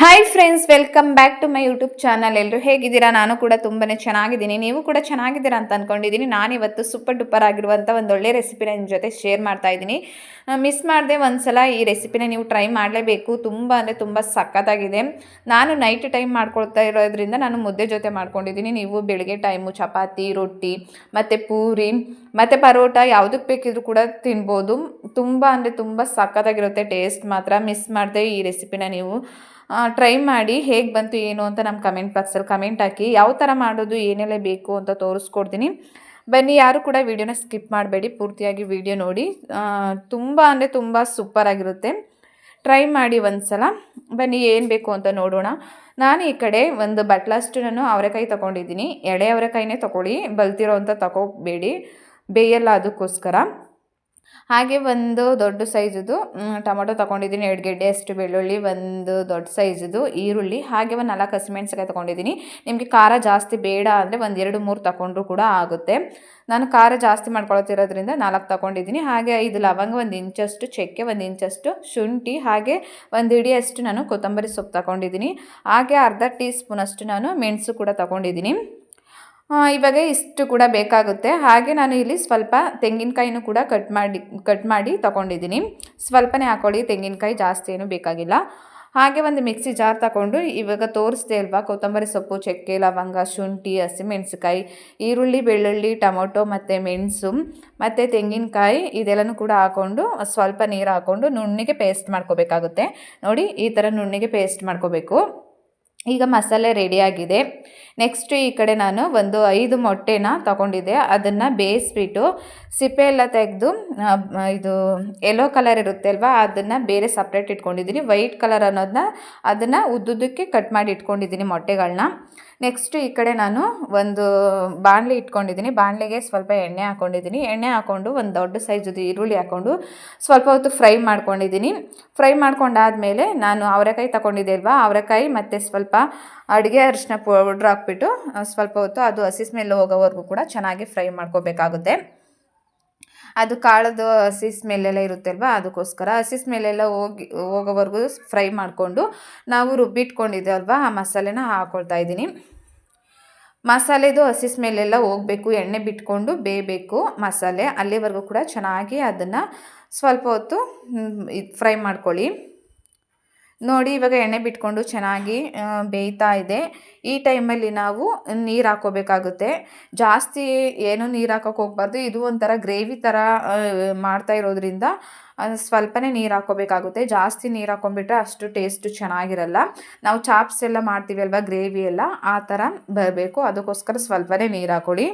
Hi friends welcome back to my YouTube channel ಎಲ್ಲರೂ ಹೇಗಿದ್ದೀರಾ? ನಾನು ಕೂಡ ತುಂಬಾ ಚೆನ್ನಾಗಿದ್ದೀನಿ. ನೀವು ಕೂಡ ಚೆನ್ನಾಗಿದ್ದೀರಾ ಅಂತ ಅಂದ್ಕೊಂಡಿದ್ದೀನಿ ನಾನಿವತ್ತು ಸೂಪರ್ ಡೂಪರ್ ಆಗಿರುವಂಥ ಒಂದು ಒಳ್ಳೆ ರೆಸಿಪಿನ ನಿಮ್ಮ ಜೊತೆ ಶೇರ್ ಮಾಡ್ತಾ ಇದ್ದೀನಿ. ಮಿಸ್ ಮಾಡದೆ ಒಂದ್ಸಲ ಈ ರೆಸಿಪಿನ ನೀವು ಟ್ರೈ ಮಾಡಲೇಬೇಕು. ತುಂಬ ಅಂದರೆ ತುಂಬ ಸಖತ್ತಾಗಿದೆ. ನಾನು ನೈಟ್ ಟೈಮ್ ಮಾಡ್ಕೊಳ್ತಾ ಇರೋದ್ರಿಂದ ನಾನು ಮುದ್ದೆ ಜೊತೆ ಮಾಡ್ಕೊಂಡಿದ್ದೀನಿ. ನೀವು ಬೆಳಗ್ಗೆ ಟೈಮು ಚಪಾತಿ, ರೊಟ್ಟಿ, ಮತ್ತು ಪೂರಿ, ಮತ್ತು ಪರೋಟ ಯಾವುದಕ್ಕೆ ಬೇಕಿದ್ರೂ ಕೂಡ ತಿನ್ಬೋದು. ತುಂಬ ಅಂದರೆ ತುಂಬ ಸಖತ್ತಾಗಿರುತ್ತೆ. ಟೇಸ್ಟ್ ಮಾತ್ರ ಮಿಸ್ ಮಾಡದೆ ಈ ರೆಸಿಪಿನ ನೀವು. ಟ್ರೈ ಮಾಡಿ ಹೇಗೆ ಬಂತು ಏನು ಅಂತ ನಮ್ಮ ಕಮೆಂಟ್ ಬಾಕ್ಸಲ್ಲಿ ಕಮೆಂಟ್ ಹಾಕಿ. ಯಾವ ಥರ ಮಾಡೋದು, ಏನೆಲ್ಲ ಬೇಕು ಅಂತ ತೋರಿಸ್ಕೊಡ್ತೀನಿ. ಬನ್ನಿ, ಯಾರು ಕೂಡ ವಿಡಿಯೋನ ಸ್ಕಿಪ್ ಮಾಡಬೇಡಿ. ಪೂರ್ತಿಯಾಗಿ ವಿಡಿಯೋ ನೋಡಿ. ತುಂಬ ಅಂದರೆ ತುಂಬ ಸೂಪರಾಗಿರುತ್ತೆ ಟ್ರೈ ಮಾಡಿ ಒಂದು ಸಲ ಬನ್ನಿ, ಏನು ಬೇಕು ಅಂತ ನೋಡೋಣ. ನಾನು ಈ ಕಡೆ ಒಂದು ಬಟ್ಲಷ್ಟು ನಾನು ಅವರೆಕಾಯಿ ತೊಗೊಂಡಿದ್ದೀನಿ. ಎಳೆ ಅವರೆಕಾಯಿನೇ ತೊಗೊಳ್ಳಿ. ಬಲ್ತಿರೋ ಅಂತ ತಗೋಬೇಡಿ. ಬೇಯಲ್ಲ ಅದಕ್ಕೋಸ್ಕರ. ಹಾಗೆ ಒಂದು ದೊಡ್ಡ ಸೈಜದು ಟೊಮೊಟೊ ತೊಗೊಂಡಿದ್ದೀನಿ, ಎರಡು ಗೆಡ್ಡೆ ಅಷ್ಟು ಬೆಳ್ಳುಳ್ಳಿ, ಒಂದು ದೊಡ್ಡ ಸೈಜದು ಈರುಳ್ಳಿ, ಹಾಗೆ ಒಂದು ನಾಲ್ಕು ಹಸಿಮೆಣ್ಸಿಕಾಯಿ ತೊಗೊಂಡಿದ್ದೀನಿ. ನಿಮಗೆ ಖಾರ ಜಾಸ್ತಿ ಬೇಡ ಅಂದರೆ ಒಂದು ಎರಡು ಮೂರು ತಗೊಂಡ್ರು ಕೂಡ ಆಗುತ್ತೆ. ನಾನು ಖಾರ ಜಾಸ್ತಿ ಮಾಡ್ಕೊಳ್ತಿರೋದ್ರಿಂದ ನಾಲ್ಕು ತೊಗೊಂಡಿದ್ದೀನಿ. ಹಾಗೆ ಐದು ಲವಂಗ ಒಂದು ಇಂಚಷ್ಟು, ಚಕ್ಕೆ ಒಂದು ಇಂಚಷ್ಟು, ಶುಂಠಿ, ಹಾಗೆ ಒಂದು ಹಿಡಿಯಷ್ಟು ನಾನು ಕೊತ್ತಂಬರಿ ಸೊಪ್ಪು ತಗೊಂಡಿದ್ದೀನಿ. ಹಾಗೆ ಅರ್ಧ ಟೀ ಸ್ಪೂನಷ್ಟು ನಾನು ಮೆಣಸು ಕೂಡ ತಗೊಂಡಿದ್ದೀನಿ. ಇವಾಗ ಇಷ್ಟು ಕೂಡ ಬೇಕಾಗುತ್ತೆ. ಹಾಗೆ ನಾನು ಇಲ್ಲಿ ಸ್ವಲ್ಪ ತೆಂಗಿನಕಾಯಿನೂ ಕೂಡ ಕಟ್ ಮಾಡಿ ಕಟ್ ಮಾಡಿ ತೊಗೊಂಡಿದ್ದೀನಿ. ಸ್ವಲ್ಪನೇ ಹಾಕೊಳ್ಳಿ, ತೆಂಗಿನಕಾಯಿ ಜಾಸ್ತಿ ಏನೂ ಬೇಕಾಗಿಲ್ಲ. ಹಾಗೆ ಒಂದು ಮಿಕ್ಸಿ ಜಾರ್ ತಗೊಂಡು ಇವಾಗ ತೋರಿಸ್ದೆ ಅಲ್ವಾ? ಕೊತ್ತಂಬರಿ ಸೊಪ್ಪು, ಚಕ್ಕೆ, ಲವಂಗ, ಶುಂಠಿ ಹಸಿಮೆಣಸಿಕಾಯಿ ಈರುಳ್ಳಿ, ಬೆಳ್ಳುಳ್ಳಿ, ಟೊಮೊಟೊ ಮತ್ತು ಮೆಣಸು ಮತ್ತು ತೆಂಗಿನಕಾಯಿ ಇದೆಲ್ಲನೂ ಕೂಡ ಹಾಕ್ಕೊಂಡು ಸ್ವಲ್ಪ ನೀರು ಹಾಕ್ಕೊಂಡು ನುಣ್ಣಿಗೆ ಪೇಸ್ಟ್ ಮಾಡ್ಕೋಬೇಕಾಗುತ್ತೆ. ನೋಡಿ, ಈ ಥರ ನುಣ್ಣಿಗೆ ಪೇಸ್ಟ್ ಮಾಡ್ಕೋಬೇಕು. ಈಗ ಮಸಾಲೆ ರೆಡಿಯಾಗಿದೆ ನೆಕ್ಸ್ಟ್ ಈ ಕಡೆ ನಾನು ಒಂದು ಐದು ಮೊಟ್ಟೆನ ತಗೊಂಡಿದ್ದೆ. ಅದನ್ನು ಬೇಯಿಸ್ಬಿಟ್ಟು ಸಿಪ್ಪೆ ಎಲ್ಲ ತೆಗೆದು ಇದು ಯೆಲ್ಲೋ ಕಲರ್ ಇರುತ್ತೆ ಅಲ್ವಾ, ಅದನ್ನು ಬೇರೆ ಸಪ್ರೇಟ್ ಇಟ್ಕೊಂಡಿದ್ದೀನಿ. ವೈಟ್ ಕಲರ್ ಅನ್ನೋದನ್ನ ಅದನ್ನು ಉದ್ದುದಕ್ಕೆ ಕಟ್ ಮಾಡಿ ಇಟ್ಕೊಂಡಿದ್ದೀನಿ ಮೊಟ್ಟೆಗಳನ್ನ ನೆಕ್ಸ್ಟ್ ಈ ಕಡೆ ನಾನು ಒಂದು ಬಾಣಲೆ ಇಟ್ಕೊಂಡಿದ್ದೀನಿ. ಬಾಣಲೆಗೆ ಸ್ವಲ್ಪ ಎಣ್ಣೆ ಹಾಕ್ಕೊಂಡಿದ್ದೀನಿ ಎಣ್ಣೆ ಹಾಕ್ಕೊಂಡು ಒಂದು ದೊಡ್ಡ ಸೈಜದು ಈರುಳ್ಳಿ ಹಾಕ್ಕೊಂಡು ಸ್ವಲ್ಪ ಹೊತ್ತು ಫ್ರೈ ಮಾಡ್ಕೊಂಡಿದ್ದೀನಿ. ಫ್ರೈ ಮಾಡ್ಕೊಂಡಾದಮೇಲೆ ನಾನು ಅವರೆಕಾಯಿ ತಗೊಂಡಿದ್ದೆ ಅಲ್ವಾ, ಅವರೆಕಾಯಿ ಮತ್ತು ಸ್ವಲ್ಪ ಅಡುಗೆ ಅರಿಶಿನ ಪೌಡ್ರ್ ಹಾಕ್ಬಿಟ್ಟು ಸ್ವಲ್ಪ ಹೊತ್ತು ಅದು ಹಸಿ ಸ್ಮೆಲ್ ಹೋಗೋವರೆಗೂ ಕೂಡ ಚೆನ್ನಾಗಿ ಫ್ರೈ ಮಾಡ್ಕೋಬೇಕಾಗುತ್ತೆ. ಅದು ಕಾಳದು ಹಸಿ ಸ್ಮೆಲ್ಲೆಲ್ಲ ಇರುತ್ತೆ ಅಲ್ವಾ ಅದಕ್ಕೋಸ್ಕರ ಹಸಿ ಸ್ಮೆಲ್ಲೆಲ್ಲ ಹೋಗಿ, ಹೋಗೋವರೆಗೂ ಫ್ರೈ ಮಾಡಿಕೊಂಡು ನಾವು ರುಬ್ಬಿಟ್ಕೊಂಡಿದ್ದೆ ಅಲ್ವಾ, ಆ ಮಸಾಲೆನ ಹಾಕ್ಕೊಳ್ತಾ ಇದ್ದೀನಿ. ಮಸಾಲೆದು ಹಸಿ ಸ್ಮೆಲ್ಲೆಲ್ಲ ಹೋಗಬೇಕು, ಎಣ್ಣೆ ಬಿಟ್ಕೊಂಡು ಬೇಯಬೇಕು ಮಸಾಲೆ, ಅಲ್ಲಿವರೆಗೂ ಕೂಡ ಚೆನ್ನಾಗಿ ಅದನ್ನು ಸ್ವಲ್ಪ ಹೊತ್ತು ಫ್ರೈ ಮಾಡ್ಕೊಳ್ಳಿ. ನೋಡಿ ಇವಾಗ ಎಣ್ಣೆ ಬಿಟ್ಕೊಂಡು ಚೆನ್ನಾಗಿ ಬೇಯ್ತಾ ಇದೆ. ಈ ಟೈಮಲ್ಲಿ ನಾವು ನೀರು ಹಾಕೋಬೇಕಾಗುತ್ತೆ. ಜಾಸ್ತಿ ಏನೂ ನೀರು ಹಾಕೋಕೆ ಹೋಗ್ಬಾರ್ದು. ಇದು ಒಂಥರ ಗ್ರೇವಿ ಥರ ಮಾಡ್ತಾ ಇರೋದ್ರಿಂದ ಸ್ವಲ್ಪನೇ ನೀರು ಹಾಕೋಬೇಕಾಗುತ್ತೆ. ಜಾಸ್ತಿ ನೀರು ಹಾಕೊಂಡ್ಬಿಟ್ರೆ ಅಷ್ಟು ಟೇಸ್ಟು ಚೆನ್ನಾಗಿರಲ್ಲ. ನಾವು ಚಾಪ್ಸ್ ಎಲ್ಲ ಮಾಡ್ತೀವಿ ಅಲ್ವಾ, ಗ್ರೇವಿ ಎಲ್ಲ, ಆ ಥರ ಬರಬೇಕು. ಅದಕ್ಕೋಸ್ಕರ ಸ್ವಲ್ಪನೇ ನೀರು ಹಾಕೊಳ್ಳಿ.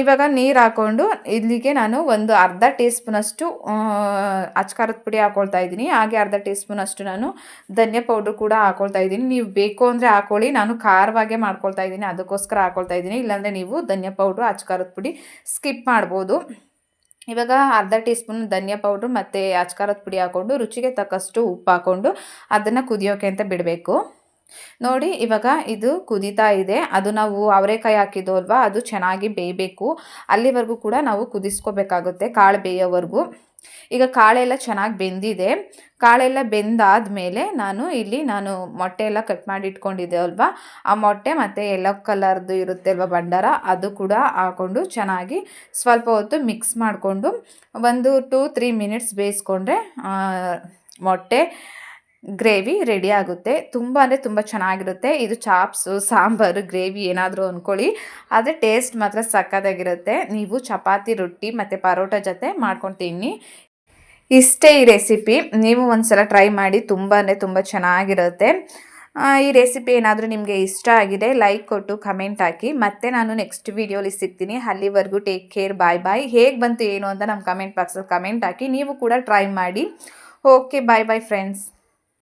ಇವಾಗ ನೀರು ಹಾಕ್ಕೊಂಡು ಇಲ್ಲಿಗೆ ನಾನು ಒಂದು ಅರ್ಧ ಟೀ ಸ್ಪೂನಷ್ಟು ಅಚ್ಕಾರದ ಪುಡಿ ಹಾಕ್ಕೊಳ್ತಾ ಇದ್ದೀನಿ. ಹಾಗೆ ಅರ್ಧ ಟೀ ಸ್ಪೂನಷ್ಟು ನಾನು ಧನಿಯಾ ಪೌಡ್ರ್ ಕೂಡ ಹಾಕ್ಕೊಳ್ತಾ ಇದ್ದೀನಿ. ನೀವು ಬೇಕು ಅಂದರೆ ಹಾಕೊಳ್ಳಿ. ನಾನು ಖಾರವಾಗೆ ಮಾಡ್ಕೊಳ್ತಾ ಇದ್ದೀನಿ. ಅದಕ್ಕೋಸ್ಕರ ಹಾಕ್ಕೊಳ್ತಾ ಇದ್ದೀನಿ. ಇಲ್ಲಾಂದರೆ ನೀವು ಧನಿಯಾ ಪೌಡ್ರು, ಅಚ್ಕಾರದ ಪುಡಿ ಸ್ಕಿಪ್ ಮಾಡ್ಬೋದು. ಇವಾಗ ಅರ್ಧ ಟೀ ಸ್ಪೂನ್ ಧನಿಯಾ ಪೌಡ್ರು ಮತ್ತು ಅಚ್ಕಾರದ ಪುಡಿ ಹಾಕ್ಕೊಂಡು ರುಚಿಗೆ ತಕ್ಕಷ್ಟು ಉಪ್ಪು ಹಾಕ್ಕೊಂಡು ಅದನ್ನು ಕುದಿಯೋಕೆ ಅಂತ ಬಿಡಬೇಕು. ನೋಡಿ, ಇವಾಗ ಇದು ಕುದೀತಾ ಇದೆ. ಅದು ನಾವು ಅವರೆಕಾಯಿ ಹಾಕಿದ್ದು ಅಲ್ವಾ? ಅದು ಚೆನ್ನಾಗಿ ಬೇಯಬೇಕು. ಅಲ್ಲಿವರೆಗೂ ಕೂಡ ನಾವು ಕುದಿಸ್ಕೋಬೇಕಾಗುತ್ತೆ ಕಾಳು ಬೇಯೋವರೆಗೂ. ಈಗ ಕಾಳೆಲ್ಲ ಚೆನ್ನಾಗಿ ಬೆಂದಿದೆ. ಕಾಳೆಲ್ಲ ಬೆಂದಾದಮೇಲೆ ನಾನು ಇಲ್ಲಿ ನಾನು ಮೊಟ್ಟೆ ಎಲ್ಲ ಕಟ್ ಮಾಡಿ ಇಟ್ಕೊಂಡಿದ್ದೆ ಅಲ್ವಾ? ಆ ಮೊಟ್ಟೆ ಮತ್ತು ಎಲ್ಲೋ ಕಲರ್ದು ಇರುತ್ತೆ ಅಲ್ವಾ ಭಂಡಾರ? ಅದು ಕೂಡ ಹಾಕ್ಕೊಂಡು ಚೆನ್ನಾಗಿ ಸ್ವಲ್ಪ ಹೊತ್ತು ಮಿಕ್ಸ್ ಮಾಡಿಕೊಂಡು ಒಂದು ಟೂ ತ್ರೀ ಮಿನಿಟ್ಸ್ ಬೇಯಿಸ್ಕೊಂಡ್ರೆ ಮೊಟ್ಟೆ ಗ್ರೇವಿ ರೆಡಿ ಆಗುತ್ತೆ. ತುಂಬ ಅಂದರೆ ತುಂಬ ಚೆನ್ನಾಗಿರುತ್ತೆ. ಇದು ಚಾಪ್ಸು, ಸಾಂಬಾರು, ಗ್ರೇವಿ ಏನಾದರೂ ಅಂದ್ಕೊಳ್ಳಿ ಆದರೆ ಟೇಸ್ಟ್ ಮಾತ್ರ ಸಕ್ಕತ್ತಾಗಿರುತ್ತೆ ನೀವು ಚಪಾತಿ, ರೊಟ್ಟಿ ಮತ್ತು ಪರೋಟ ಜೊತೆ ಮಾಡ್ಕೊಂಡು ತಿನ್ನಿ. ಇಷ್ಟೇ ಈ ರೆಸಿಪಿ. ನೀವು ಒಂದು ಸಲ ಟ್ರೈ ಮಾಡಿ ತುಂಬ ಅಂದರೆ ತುಂಬ ಚೆನ್ನಾಗಿರುತ್ತೆ. ಈ ರೆಸಿಪಿ ಏನಾದರೂ ನಿಮಗೆ ಇಷ್ಟ ಆಗಿದೆ, ಲೈಕ್ ಕೊಟ್ಟು ಕಮೆಂಟ್ ಹಾಕಿ. ಮತ್ತೆ ನಾನು ನೆಕ್ಸ್ಟ್ ವೀಡಿಯೋಲಿ ಸಿಗ್ತೀನಿ. ಅಲ್ಲಿವರೆಗೂ ಟೇಕ್ ಕೇರ್, ಬಾಯ್ ಬಾಯ್. ಹೇಗೆ ಬಂತು, ಏನು ಅಂತ ನಮ್ಮ ಕಮೆಂಟ್ ಬಾಕ್ಸಲ್ಲಿ ಕಮೆಂಟ್ ಹಾಕಿ. ನೀವು ಕೂಡ ಟ್ರೈ ಮಾಡಿ. Okay, bye bye, friends.